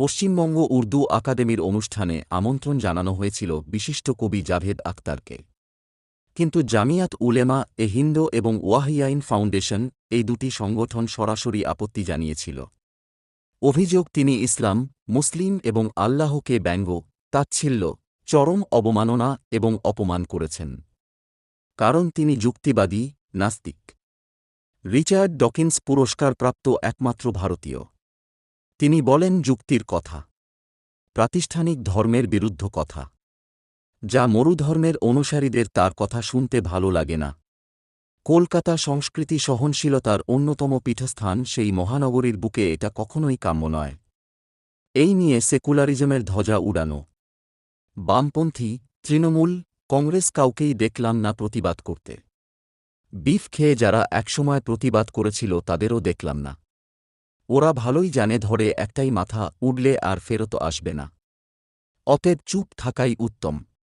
পশ্চিমবঙ্গ উর্দু আকাদেমির অনুষ্ঠানে আমন্ত্রণ জানানো হয়েছিল বিশিষ্ট কবি জাভেদ আক্তারকে কিন্তু জামিয়াত উলেমা, এ হিন্দ এবং ওয়াহিয়াইন ফাউন্ডেশন এই দুটি সংগঠন সরাসরি আপত্তি জানিয়েছিল। অভিযোগ, তিনি ইসলাম, মুসলিম এবং আল্লাহকে ব্যঙ্গ, তাচ্ছিল্য, চরম অবমাননা এবং অপমান করেছেন। কারণ তিনি যুক্তিবাদী, নাস্তিক। রিচার্ড ডকিন্স পুরস্কারপ্রাপ্ত একমাত্র ভারতীয়। তিনি বলেন যুক্তির কথা, প্রাতিষ্ঠানিক ধর্মের বিরুদ্ধ কথা। যা মরুধর্মের অনুসারীদের তার কথা শুনতে ভালো লাগে না। কলকাতা সংস্কৃতি সহনশীলতার অন্যতম পীঠস্থান সেই মহানগরীর বুকে এটা কখনোই কাম্য নয়। এই নিয়ে সেকুলারিজমের ধ্বজা উড়ানো। বামপন্থী, তৃণমূল, কংগ্রেস কাউকেই দেখলাম না প্রতিবাদ করতে। বিফ খেয়ে যারা একসময় প্রতিবাদ করেছিল তাদেরও দেখলাম না। ওরা ভালোই জানে ধরে একটাই মাথা উড়লে আর ফেরত আসবে না। অতএব চুপ থাকাই উত্তম।